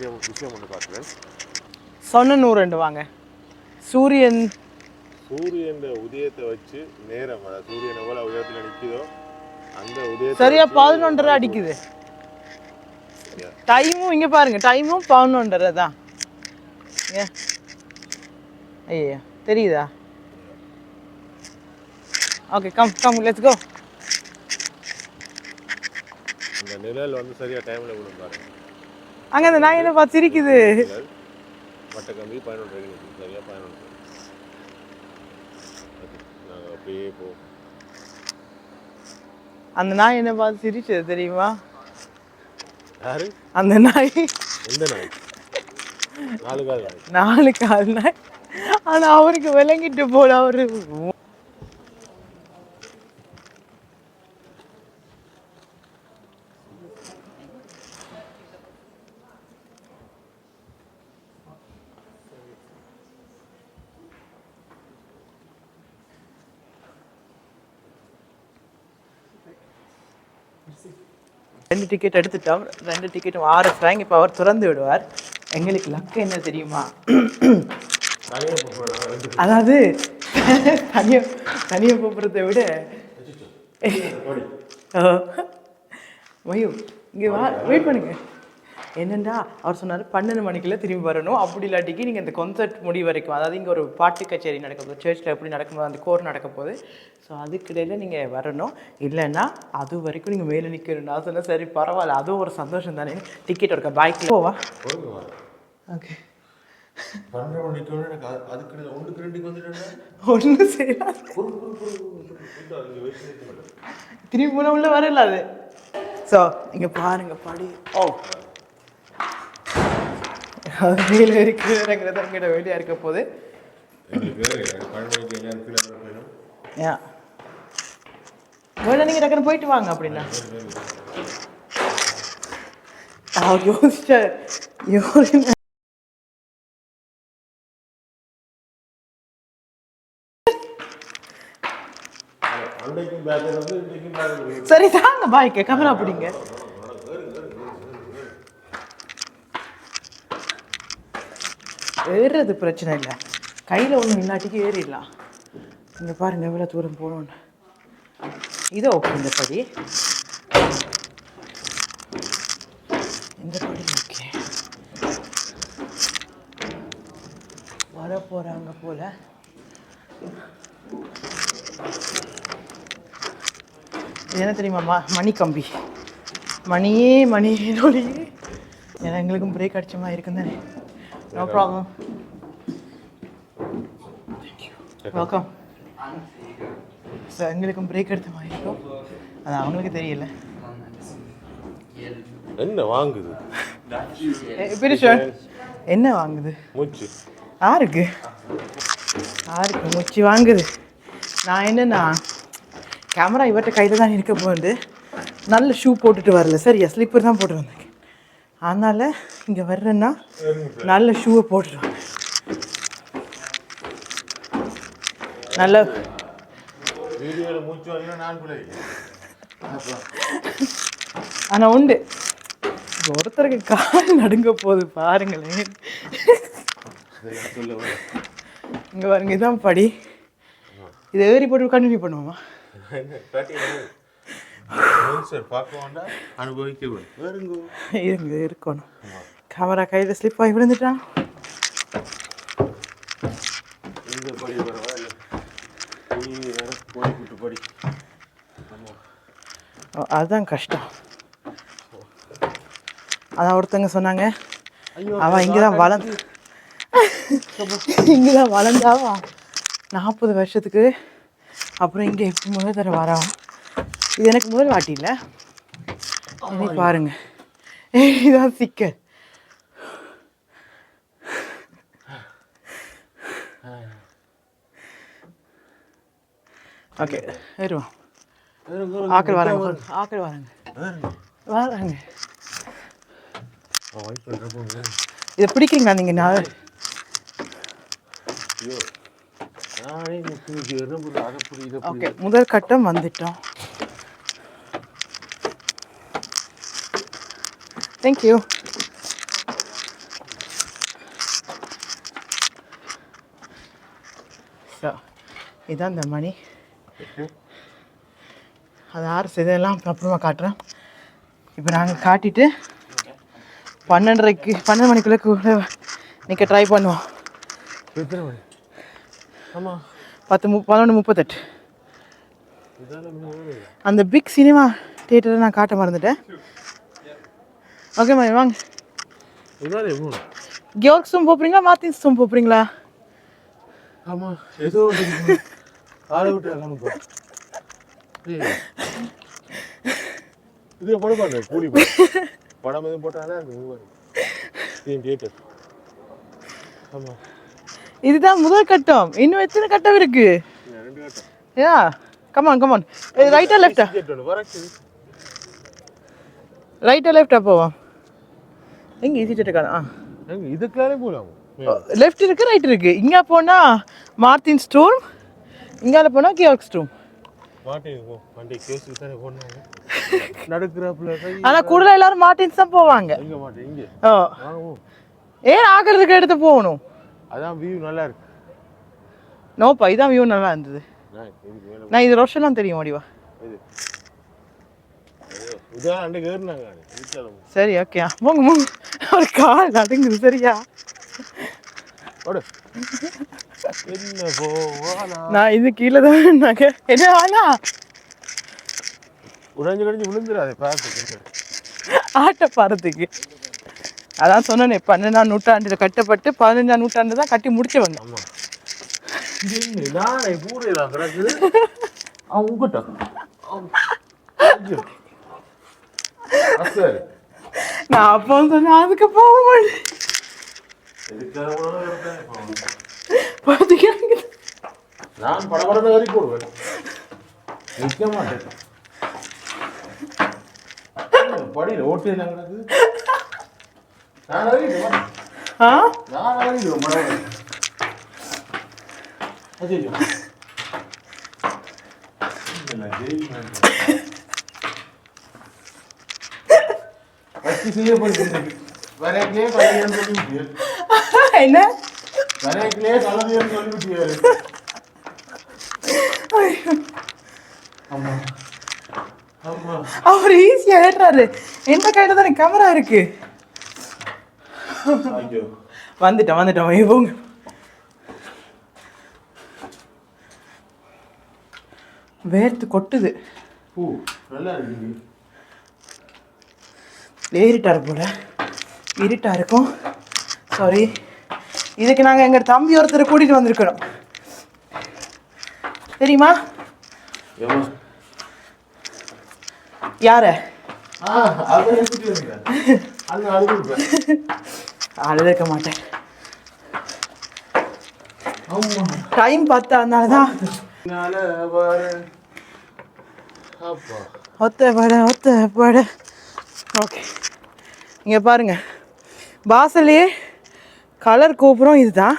விஷயம் விஷயம் ஒன்று காட்டுறேன் சொன்ன நூறு ரெண்டு வாங்க. சூரியன். சூரியன் உதயத்தை வச்சு நேரம் சூரியன் எவ்வளோ உயரத்தில் நிற்குதோ அந்த உதயத்தை சரியா பதினொன்றரை அடிக்குது. டைமும் இங்க பாருங்க டைமும் பதினொன்றரை தான். ஏ. ஐயா தெரியுதா? Okay come come let's go அந்த நிழல் வந்து சரியா டைமில் விடும் பாருங்க. அங்க அந்த நாய் என்ன பார்த்து சிரிக்குது? நிழல் மட்ட கம்பி பதினொன்று சரியா பதினொன்று நாங்கள் அப்படியே போ அந்த நாய் என்ன பார்த்து சிரிச்சது தெரியுமா? யாரு? அந்த நாய். எந்த நாய்? நாலு கால் நாய். நாலு கால் நாய். ஆனா அவருக்கு விளங்கிட்டு போல அவரு. ரெண்டு டிக்கெட் எடுத்துட்டோம். ரெண்டு டிக்கெட்டும் ஆறு ஃப்ராங்க் இப்போ அவர் திறந்து விடுவார். எங்களுக்கு லக்கு என்ன தெரியுமா? அதாவது தனியாக தனியாக போகிறத விட வயோ இங்கே வா வெயிட் பண்ணுங்க. என்னண்டா அவர் சொன்னார் பன்னெண்டு மணிக்குள்ள திரும்பி வரணும். அப்படி இல்லாட்டிக்கு நீங்கள் இந்த கான்சர்ட் முடி வரைக்கும் அதாவது இங்கே ஒரு பாட்டு கச்சேரி நடக்க போகுது சர்ச்சில் எப்படி நடக்கும்போது அந்த கோர் நடக்க போகுது. ஸோ அதுக்கிடையில் நீங்கள் வரணும். இல்லைன்னா அது வரைக்கும் நீங்கள் மேலே நிற்கணும் நான் சொன்னேன் சரி பரவாயில்ல. அதுவும் ஒரு சந்தோஷம் தானே. டிக்கெட் இருக்கா பைக்கில் போவா? ஓகே பன்னெண்டு மணிக்கு எனக்கு அதுக்கு ஒன்றுக்கு ரெண்டுக்கு செய்யலாம் திரும்பி போன உள்ள வரல அது ஸோ இங்கே பாருங்க படி. ஓ அது மேலே இருக்கிறங்கிறத எங்கிட்ட இருக்க ஏன் வேணா நீங்கள் டக்குனு போயிட்டு வாங்க அப்படின்னா. அவர் யோசிச்சார் யோசி அன்னைக்கும் பேக்கர் வந்து இன்றைக்கும் பேக்கர் சரி தாங்க பாய்க்கு கேமரா பிடிங்க. ஏறுறது பிரச்சனை இல்லை. கையில் ஒன்றும் இல்லாட்டிக்கு ஏறிடலாம். இங்கே பாருங்க எவ்வளோ தூரம் போகணுன்னு இதை ஓகே இந்த படி. இந்த படி ஓகே வர போகிறாங்க போல. என்ன தெரியுமா மணி கம்பி. மணியே மணி ஏன்னா எங்களுக்கும் பிரேக் அடிச்ச மாதிரி இருக்கும் நோ ப்ராப்ளம் வெல்கம் சார் எங்களுக்கும் பிரேக் எடுத்த மாதிரி இருக்கும். அது அவங்களுக்கு தெரியல. என்ன வாங்குது? என்ன வாங்குது? மூச்சு. யாருக்கு யாருக்கு முச்சி வாங்குது. நான் என்னன்னா கேமரா இவர்கிட்ட கையில் தான் இருக்க போகுது. நல்ல ஷூ போட்டுட்டு வரல. சரியா? ஸ்லிப்பர் தான் போட்டு வந்திருக்கேன் அதனால் இங்கே வர்றேன்னா நல்ல ஷூவை போட்டுட்டு வாங்க நல்ல ஆனால் உண்டு. ஒருத்தருக்கு கால் நடுங்க போகுது பாருங்களேன். இங்கே பாருங்க இதான் படி. இதை ஏறி போட்டு கண்டினியூ பண்ணுவோமா? இருங்க இருக்கணும். கேமரா கையில் ஸ்லிப் ஆகி விழுந்துட்டான் அதுதான் கஷ்டம். அதான் ஒருத்தங்க சொன்னாங்க. அவன் இங்கே தான் வளர்ந்து இங்கே தான் வளர்ந்தாவா நாற்பது வருஷத்துக்கு அப்புறம் இங்கே எப்படி முதல் தடவை வரான். இது எனக்கு முதல் வாட்டி இல்லை. பாருங்க. இதான் சிக்கல். ஓகே ஏறுவோம் ஆக்கள் வராங்க. ஆக்கள் வராங்க. வராங்க. இதை பிடிக்கிறீங்களா நீங்கள் நான்? ஓகே முதல் கட்டம் வந்துட்டோம். Thank you. ஸோ இதுதான் இந்த மணி. அது ஆறு செய்தெல்லாம் அப்புறமா காட்டுறேன். இப்போ நாங்கள் காட்டிட்டு பன்னெண்டரைக்கு பன்னெண்டு மணிக்குள்ளே நிற்க ட்ரை பண்ணுவோம். எத்தனை மணி? ஆமாம் பத்து மு பதினொன்று முப்பத்தெட்டு. அந்த பிக் சினிமா தேட்டரை நான் காட்ட மறந்துட்டேன். ஓகே மாதிரி வாங்க மூணு. கியோர்க்ஸும் போகிறீங்களா மார்த்தின்ஸும் போகிறீங்களா ஆமா ஏதோ ஆளை விட்டு இது படம் பாருங்க கூலி படம் எதுவும் போட்டாலே அது மூவர் தியேட்டர் ஆமா. இதுதான் முதல் கட்டம். இன்னும் எத்தனை கட்டம் இருக்கு? யா கமான் கமான் ரைட்டா லெஃப்டா ரைட்டா லெஃப்டா போவோம். எங்கே ஈஸி இருக்காது? ஆ. எங்க இதுக்குள்ளாலே போகலாம் லெஃப்ட் இருக்கு ரைட் இருக்கு. இங்கே போனால் மார்த்தின் ஸ்டோர் இங்கால போனால் கியார்க் ஸ்டோர் மாட்டேன் போ. வண்டி கேஸுக்கு தானே போனாங்க. நடக்கிறாப்புல கை ஆனால் கூடுதலாக எல்லாரும் மார்டின்ஸ் தான் போவாங்க. ஏன் ஆகிறதுக்கு எடுத்து போகணும்? அதான் வியூ நல்லா இருக்கு. நோப்பா இதான் வியூ நல்லா இருந்தது. நான் இது ரோஷன்லாம் தெரியும் ஓடிவா இது இதான் அன்றைக்கு ஏறினாங்க வீட்டில் சரி ஓகே போங்க போங்க ஒரு கால் நடுங்குது சரியா நான் இது கீழே தான் நாங்க என்ன ஆனா உடைஞ்சு கடிஞ்சு விழுந்துடாதே பார்த்து ஆட்ட பாறதுக்கு அதான் சொன்னேனே பன்னெண்டாம் நூற்றாண்டுல கட்டப்பட்டு பதினஞ்சாம் நூற்றாண்டு தான் கட்டி ஆமா நானே கூடையில கிடக்குது நான் அப்போ சொன்னேன் அதுக்கு போக மாட்டேன் பாத்தீங்க நான் படபடன்னு வரி போடுவேன் நிற்க மாட்டேன் படியில் ஓட்டு என்ன கிடக்குது நான் அறிவிடுவேன் ஆ நான் அறிவிடுவேன் படபடன்னு அச்சோ வச்சு செய்யப்படுகிறது என்ன? அவர் ஈஸியா ஏற்றாரு. எந்த கையில தானே கேமரா இருக்கு. வந்துட்டேன் வந்துட்டேன் போங்க. வேர்த்து கொட்டுது. பூ நல்லா இருக்கு ஏறிட்டார் போல. இருட்டா இருக்கும். சாரி இதுக்கு நாங்கள் எங்கள் தம்பி ஒருத்தரை கூட்டிகிட்டு வந்திருக்கிறோம். தெரியுமா? யார? ஆள் இருக்க மாட்டேன். டைம் பார்த்தா அதனால தான் ஒத்த பட ஒத்த பட ஓகே இங்கே பாருங்க. வாசல்லையே கலர் கோபுரம் இதுதான்.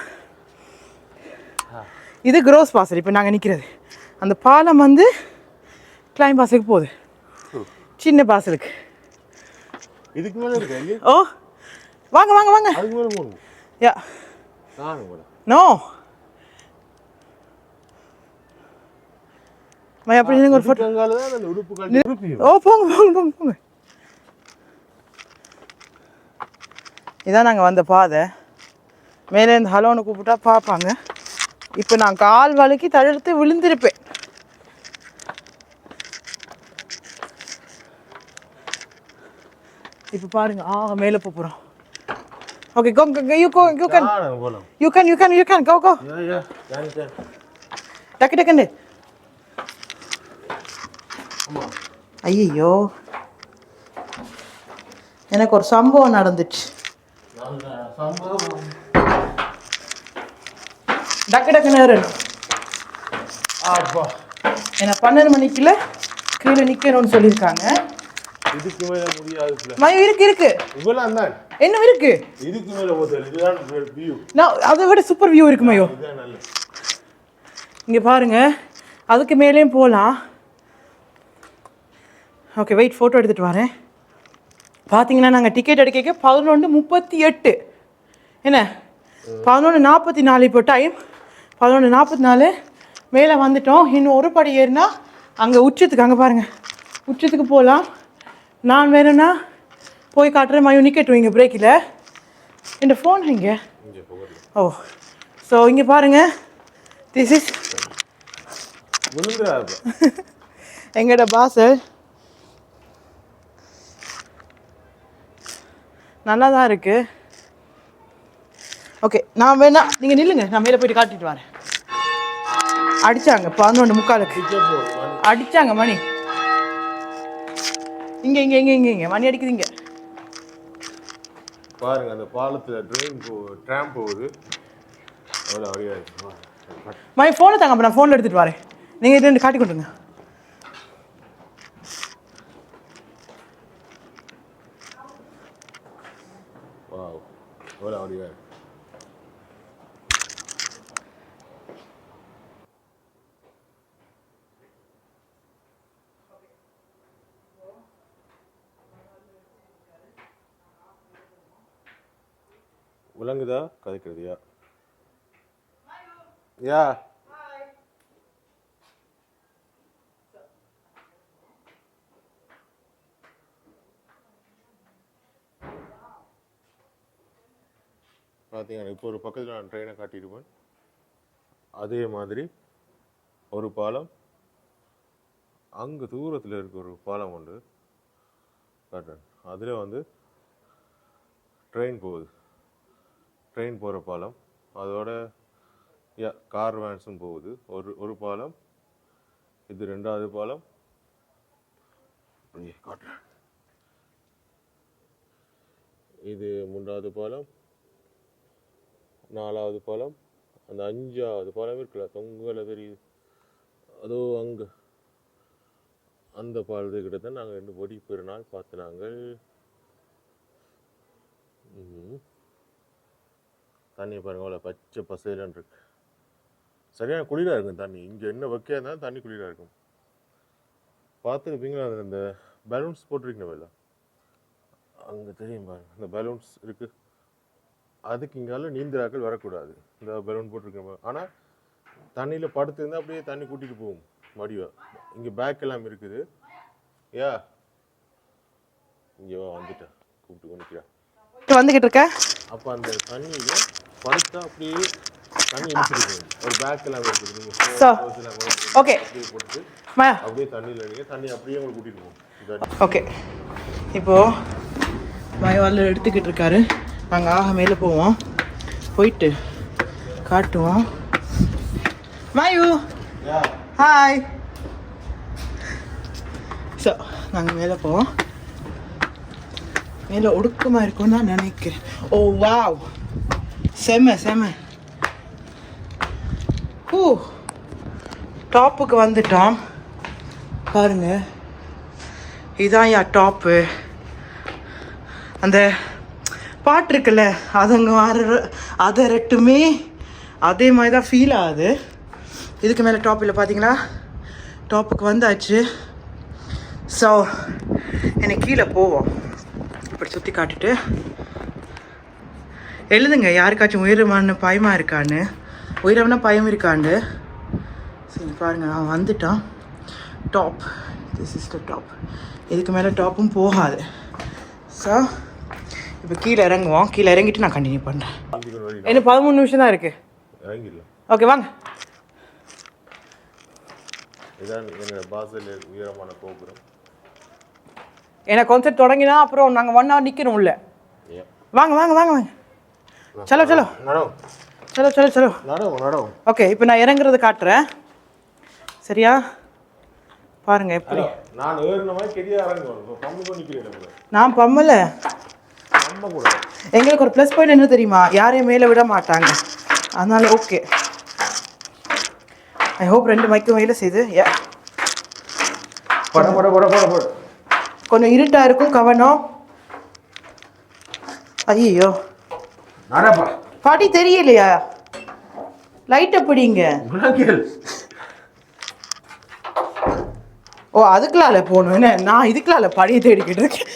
இது க்ரோஸ் வாசல் இப்போ நாங்கள் நிற்கிறது அந்த பாலம் வந்து கிளைம் வாசலுக்கு போகுது. சின்ன வாசலுக்கு. இதுக்கு மேல ஓ வாங்க வாங்க வாங்க. யா. நோ. மை அப்படி ஒரு ஃபோட்டோ ஓ போங்க போங்க போங்க போங்க. இதான் நாங்கள் வந்த பாதை. மேலே இருந்து ஹலோன்னு கூப்பிட்டா பார்ப்பாங்க. இப்போ நான் கால் வலிக்கு தழுத்து விழுந்திருப்பேன். இப்போ பாருங்க ஆ மேலே போகிறோம் okay go you go you can you can you can you can go go டக்கு டக்குன்னு ஐயோ எனக்கு ஒரு சம்பவம் நடந்துச்சு. டக்கு. அப்பா என்னை பன்னெண்டு மணிக்குள்ள கீழே நிற்கணும்னு சொல்லியிருக்காங்க. இதுக்கு மேல முடியாது மயம் இருக்கு இருக்கு. இவ்வளவு தான் இன்னும் இருக்கு. இதுக்கு மேல போதல் இதுதான் வியூ நான் அதை விட சூப்பர் வியூ இருக்கு மயோ. இங்கே பாருங்க. அதுக்கு மேலேயும் போகலாம் ஓகே வெயிட் ஃபோட்டோ எடுத்துகிட்டு வரேன். பார்த்தீங்கன்னா நாங்கள் டிக்கெட் எடுக்க பதினொன்று முப்பத்தி எட்டு. என்ன? பதினொன்று நாற்பத்தி நாலு இப்போ டைம் பதினொன்று நாற்பத்தி நாலு. மேலே வந்துட்டோம். இன்னும் ஒரு படி ஏறினா அங்கே உச்சத்துக்கு அங்கே பாருங்க. உச்சத்துக்கு போகலாம் நான் வேணும்னா போய் காட்டுறேன். மயம் நிக்கட்டும் இங்கே பிரேக்கில் இந்த ஃபோன் இங்கே. ஓ. ஸோ இங்கே பாருங்க. திஸ் இஸ் எங்களோட பாசல் நல்லா தான் இருக்கு. ஓகே நான் வேணா நீங்கள் நில்லுங்க நான் மேலே போயிட்டு காட்டிட்டு வரேன். அடிச்சாங்க பதினொன்று முக்காலுக்கு. அடிச்சாங்க மணி. இங்கே இங்கே இங்கே இங்கே இங்கே மணி அடிக்குது இங்கே. பாருங்க அந்த பாலத்துல ட்ரெயின் போ ட்ராம் போகுது. அவ்வளோ மணி ஃபோனை தாங்க அப்போ நான் ஃபோனில் எடுத்துகிட்டு வரேன். நீங்கள் இது ரெண்டு காட்டி கொண்டுங்க Hola, Oliver. விளங்குதா? கதைக்கிறதுயா யா பார்த்தீங்கன்னா இப்போ ஒரு பக்கத்தில் நான் ட்ரெயினை காட்டிடுவேன் அதே மாதிரி ஒரு பாலம் அங்கே தூரத்தில் இருக்க ஒரு பாலம் உண்டு காட்டுறேன். அதில் வந்து ட்ரெயின் போகுது. ட்ரெயின் போகிற பாலம் அதோட யா கார் வேன்ஸும் போகுது. ஒரு ஒரு பாலம் இது ரெண்டாவது பாலம். காட்டுறேன். இது மூன்றாவது பாலம். நாலாவது பாலம் அந்த அஞ்சாவது பாலம் இருக்குல்ல தொங்கல தெரியுது அதோ அங்கே. அந்த பாலத்துக்கிட்ட தான் நாங்கள் ரெண்டு ஒடி பெருநாள் பார்த்து நாங்கள். தண்ணியை பாருங்க அவ்வளோ பச்சை பசேலன் இருக்கு. சரியான குளிராக இருக்கும் தண்ணி. இங்கே என்ன வைக்க இருந்தாலும் தண்ணி குளிராக இருக்கும். பார்த்துருப்பீங்களா அந்த பலூன்ஸ் போட்டிருக்கீங்க அங்கே தெரியும் பாருங்க அந்த பலூன்ஸ் இருக்குது அதுக்கு இங்கால நீந்திராக்கள் வரக்கூடாது. இந்த பலூன் போட்டிருக்க ஆனால் தண்ணியில் படுத்திருந்தா அப்படியே தண்ணி கூட்டிட்டு போகும் வடிவா. இங்கே பேக் எல்லாம் இருக்குது. யா? இங்கே வா வந்துட்டேன். கூப்பிட்டு கொண்டுக்கிறா வந்துக்கிட்டு இருக்கேன் அப்போ அந்த தண்ணியில் படுத்தா அப்படியே தண்ணி இழுத்துட்டு போகும் ஒரு பேக் எல்லாம் இருக்குது. நீங்கள். அப்படியே போட்டு அப்படியே தண்ணியில் நீங்கள் தண்ணி அப்படியே உங்களுக்கு கூட்டிட்டு போகும். ஓகே இப்போ மயவாளில் எடுத்துக்கிட்டு இருக்காரு. நாங்கள் ஆக மேலே போவோம். போயிட்டு காட்டுவோம். மாயு ஹாய் ஸோ நாங்கள் மேலே போவோம். மேலே ஒடுக்கமாக இருக்கும்னு நான் நினைக்கிறேன். ஓ வாவ் செம செம. ஊ டாப்புக்கு வந்துட்டோம். பாருங்க. இதான் யா டாப்பு அந்த பாட்டு இருக்குல்ல அதங்க வர அதை ரெட்டுமே அதே மாதிரி தான் ஃபீல் ஆகுது. இதுக்கு மேலே டாப்பில் பார்த்தீங்களா டாப்புக்கு வந்தாச்சு. ஸோ எனக்கு கீழே போவோம். இப்படி சுற்றி காட்டிட்டு. எழுதுங்க யாருக்காச்சும் உயரமான பயமாக இருக்கான்னு. உயரம்னா பயம் இருக்காண்டு. சரி பாருங்க அவன் வந்துட்டான். Top this is the top இதுக்கு மேலே டாப்பும் போகாது. ஸோ இப்போ கீழே இறங்குவோம். கீழே இறங்கிட்டு நான் கண்டினியூ பண்ணுறேன் இன்னும் பதிமூணு நிமிஷம் தான் இருக்குது ஓகே வாங்க. ஏன்னா கான்செர்ட் தொடங்கினா அப்புறம் நாங்கள் ஒன் ஹவர் நிற்கிறோம் உள்ள. வாங்க வாங்க வாங்க வாங்க. சலோ சலோ. ஓகே இப்போ நான் இறங்குறது காட்டுறேன். சரியா? பாருங்க எப்படி? நான் பம்மல. எங்களுக்கு ஒரு ப்ளஸ் பாயிண்ட் என்ன தெரியுமா? யாரையும் மேலே விட மாட்டாங்க. அதனால ஓகே ஐ ஹோப் ரெண்டு மைக்கும் வேலை செய்து கொஞ்சம் இருட்டாக இருக்கும் கவனம். ஐயோ பாட்டி தெரியலையா? லைட்டை பிடிங்க. ஓ அதுக்குலால போகணும். என்ன நான் இதுக்குலால படியை தேடிக்கிட்டு இருக்கேன்.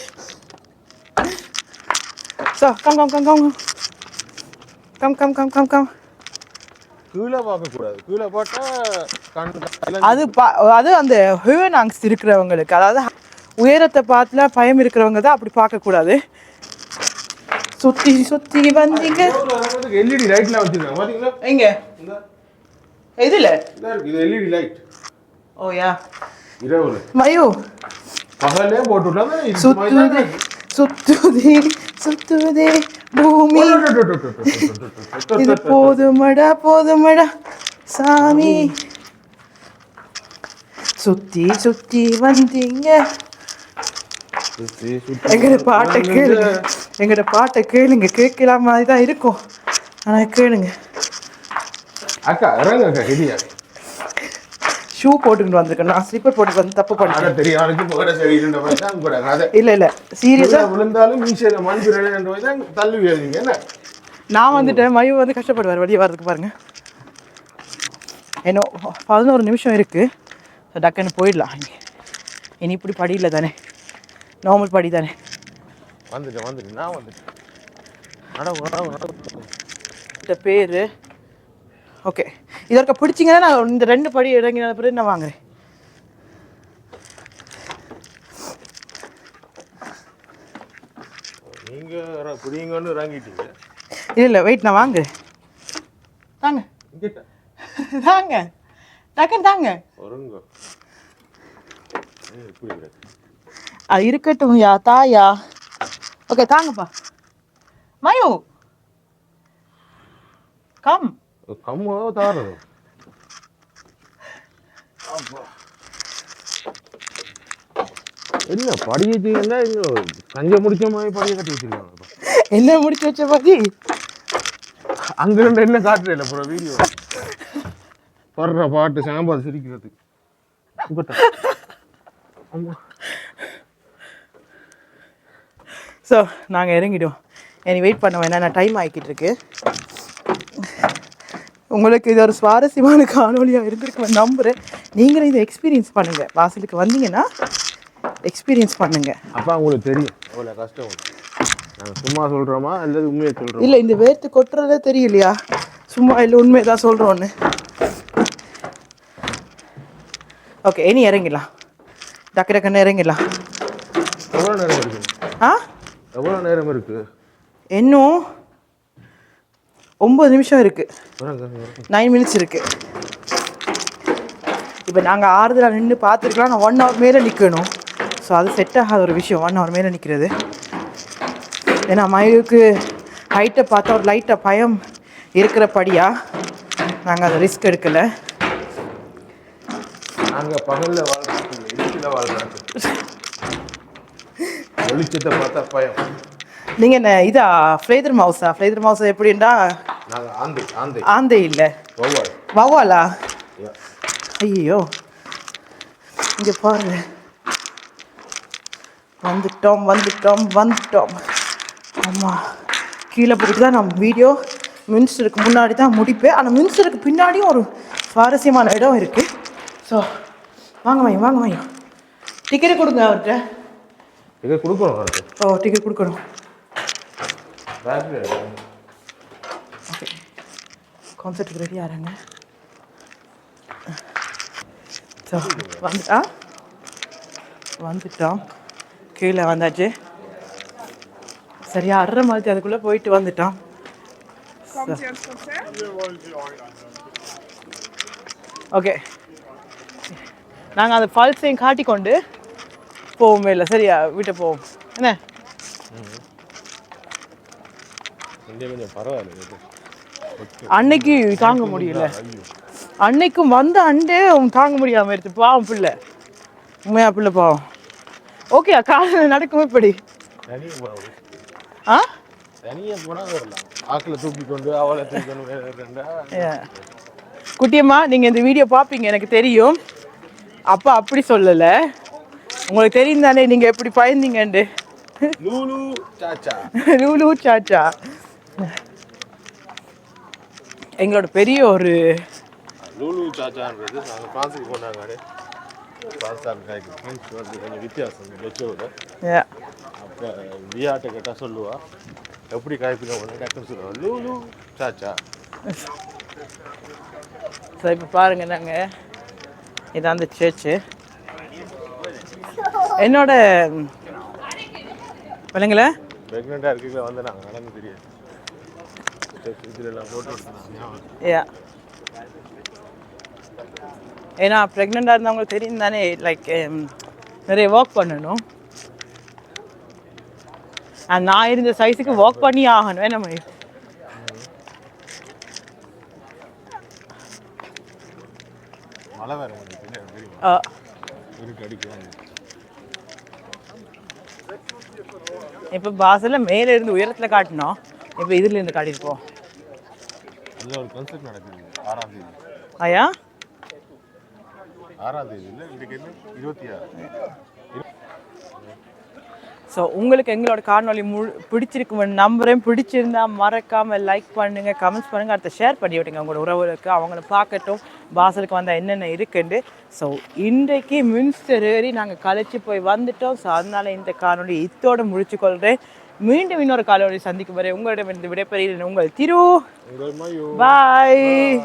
So come come come come come come come come come கீழே பார்க்கக்கூடாது கீழே கண் அது பா அது அந்த ஹியூமன் ஆங்ஸ் இருக்கிறவங்களுக்கு அதாவது உயரத்தை பார்த்துல பயம் இருக்கிறவங்க தான் அப்படி பார்க்கக்கூடாது சுத்தி சுத்தி வந்தீங்க. எல்இடி லைட்லாம் வச்சிருக்காங்க. பாத்தீங்களா? எங்க? இதுல இதா எல்இடி லைட் ஓ யா. இரவுல. மயோ. பகலே போட்டு விட்டாங்க இது சும்மா இதான் சுத்துதே சுத்துதே. சுத்துதே பூமி இது போதுமடா போதுமடா சாமி சுத்தி சுத்தி வந்தீங்க. எங்கட பாட்டை கேளுங்க எங்கட பாட்டை கேளுங்க கேட்கலாம் மாதிரி தான் இருக்கும் ஆனா கேளுங்க அக்கா இறங்க அக்கா ஷூ போட்டுக்கிட்டு வந்திருக்கேன். நான் ஸ்லிப்பர் போட்டு வந்து தப்பு பண்ணேன் போகிற மாதிரி தான் கூட. கதை இல்ல இல்ல. சீரியஸா கீழே விழுந்தாலும் மீசையில மண் பிறகு தான் தள்ளி என்ன? நான் வந்துட்டேன் மயு வந்து கஷ்டப்படுவார் வெளியே வர்றதுக்கு பாருங்க. இன்னும் பதினோரு நிமிஷம் இருக்கு. So, டக்குன்னு போயிடலாம். இனி. இனி இப்படி படி இல்லை தானே. நார்மல் படி தானே. வந்துட்டேன் வந்துட்டேன் நான் வந்துட்டேன் பேர் ஓகே. இதற்க பிடிச்சிங்கன்னா நான் இந்த ரெண்டு படி இறங்கின பிறகு நான் வாங்குறேன். நீங்க ர- புடிங்கன்னு இறங்கிட்டீங்க. இல்லை இல்லை வெயிட் நான் வாங்குறேன். தாங்க. தாங்க. டக்குன்னு தாங்க. கிடக்கு. அது இருக்கட்டும் யா தாயா. ஓகே தாங்கப்பா. மயு. கம் கம்மாவோ தாரது என்ன படி வச்சீங்கன்னா இன்னும் கஞ்ச முடிச்ச மாதிரி படியை கட்டி வச்சிருக்காங்க என்ன முடிச்சு வச்ச பாதி அங்க இருந்து என்ன காட்டுறேன் அப்புறம் வீடியோ வர்ற பாட்டு சாம்பார் சிரிக்கிறது. ஸோ நாங்கள் இறங்கிடுவோம் இனி வெயிட் பண்ண வேணாம் நான் டைம் ஆகிக்கிட்டு இருக்கு? உங்களுக்கு இது ஒரு சுவாரஸ்யமான காணொலியாக இருந்திருக்கு நம்புகிறேன் நீங்களும் இதை எக்ஸ்பீரியன்ஸ் பண்ணுங்கள் வாசலுக்கு வந்தீங்கன்னா எக்ஸ்பீரியன்ஸ் பண்ணுங்கள் அப்பா உங்களுக்கு தெரியும். எவ்வளோ கஷ்டம். நாங்கள் சும்மா சொல்கிறோமா அல்லது உண்மையை சொல்கிறோம் இல்லை இந்த வேர்த்து கொட்டுறதே தெரியலையா? சும்மா இல்லை உண்மை தான் சொல்கிறோன்னு ஓகே இனி இறங்கிடலாம். டக்கு டக்குன்னு இறங்கிடலாம். எவ்வளோ நேரம் இருக்கு? ஆ? எவ்வளோ நேரம் இருக்கு? இன்னும் ஒம்பது நிமிஷம் இருக்குது. நைன் மினிட்ஸ் இருக்கு. இப்போ நாங்கள் ஆறுதலாக நின்று பார்த்துருக்கலாம் நான் ஒன் ஹவர் மேலே நிற்கணும் ஸோ அது செட் ஆகாத ஒரு விஷயம். ஒன் ஹவர் மேலே நிற்கிறது ஏன்னா மயிலுக்கு ஹைட்டை பார்த்தா ஒரு லைட்டாக பயம் இருக்கிறபடியா நாங்கள் அதை ரிஸ்க் எடுக்கலை. நாங்கள் பகலில் வாழ்றோம் வெளிச்சத்தை பார்த்தா பயம். நீங்கள் என்ன இதா? ஃப்ளேதர் மவுஸா ஃப்ளேதர் மவுஸ் எப்படின்னா ஆந்தை ஆந்தை. ஆந்தை இல்லை. ஒவ்வொரு வவாலா? ஐயோ இங்கே பாருங்க. வந்துட்டோம் வந்துட்டோம் வந்துட்டோம். ஆமாம் கீழே போயிட்டு தான் நான் வீடியோ மினிஸ்டருக்கு முன்னாடி தான் முடிப்பேன். ஆனால் மினிஸ்டருக்கு பின்னாடியும் ஒரு சுவாரஸ்யமான இடம் இருக்குது ஸோ வாங்க மையம் வாங்க மையம். டிக்கெட் கொடுங்க அவர்கிட்ட. இதை கொடுக்கணும் ஓ டிக்கெட் கொடுக்கணும். ஓகே கான்சர்ட்டுக்கு ரெடி ஆகிறாங்க ஸோ வந்துட்டா வந்துட்டோம் கீழே வந்தாச்சு சரியா அரை மாதிரி அதுக்குள்ளே போயிட்டு வந்துட்டோம் ஓகே நாங்கள் அந்த ஃபால்ஸையும் காட்டிக்கொண்டு போவோமே இல்லை சரியா வீட்டை போவோம் என்ன கொஞ்சம் பரவாயில்ல. அன்னைக்கு தாங்க முடியல. அன்னைக்கும் வந்த அண்டே தாங்க முடியாம எடுத்து பாவம் பிள்ளை. உண்மையா பிள்ளை பாவம். ஓகே காலையில் நடக்கும் இப்படி? ஆ? தனியா போனா வரலாம் ஆக்கில் தூக்கி கொண்டு அவளை தூக்கி கொண்டு வேற ரெண்டா? Yeah. குட்டியம்மா நீங்கள் இந்த வீடியோ பார்ப்பீங்க எனக்கு தெரியும். அப்பா அப்படி சொல்லலை. உங்களுக்கு தெரியும் தானே நீங்கள் எப்படி பயந்தீங்கண்டு? லூலு சாச்சா. லூலு சாச்சா. எங்களோட பெரிய ஒரு லூலு சாச்சான்றது நாங்கள் ஃப்ரான்ஸுக்கு போனாங்க ஃப்ரெண்ட்ஸ் வந்து கொஞ்சம் வித்தியாசம். Yeah. அப்போ வியாட்ட கேட்டால் சொல்லுவா எப்படி காய்ப்பிங்க? ஒன்று டக்குன்னு சொல்லுவா லூலு சாச்சா ஸோ இப்போ பாருங்க நாங்கள் இதான் அந்த சர்ச்சு என்னோட விலங்குல ப்ரெக்னெண்ட்டாக இருக்கீங்களா? வந்து நாங்கள் நடந்து தெரியாது இதில் எல்லாம் ஃபோட்டோ எடுத்துனாங்க யா ஏன்னா ப்ரெக்னெண்ட்டாக இருந்தவங்களுக்கு தெரியும் தானே லைக் நிறைய ஒர்க் பண்ணணும். நான் இருந்த சைஸுக்கு ஒர்க் பண்ணி ஆகணும் என்ன அடிக்கிறாங்க இப்போ பாசல்ல மேலே இருந்து உயரத்தில் காட்டினோம். இப்போ இதுல இருந்து காட்டியிருப்போம் அதில் ஒரு கன்சர்ட் நடக்குது. ஆறாம் தேதி. ஐயா ஆறாம் தேதி இல்லை இன்றைக்கு என்ன? இருபத்தி ஆறு. ஸோ உங்களுக்கு எங்களோட காணொளி முழு பிடிச்சிருக்கும் நம்புறேன். பிடிச்சிருந்தா மறக்காம லைக் பண்ணுங்க கமெண்ட்ஸ் பண்ணுங்க அடுத்த ஷேர் பண்ணி விட்டுங்க உங்களோட உறவுகளுக்கு அவங்கள பார்க்கட்டும். பாசலுக்கு வந்தால் என்னென்ன இருக்குண்டு. ஸோ இன்றைக்கு மின்ஸ்டர் ஏறி நாங்கள் கழிச்சு போய் வந்துட்டோம். ஸோ அதனால இந்த காணொளி இத்தோட முடிச்சு கொள்கிறேன் மீண்டும் இன்னொரு காணொளி சந்திக்கும் வரை உங்களிடமிருந்து விடைபெறுகிறேன். உங்கள் திரு பாய்.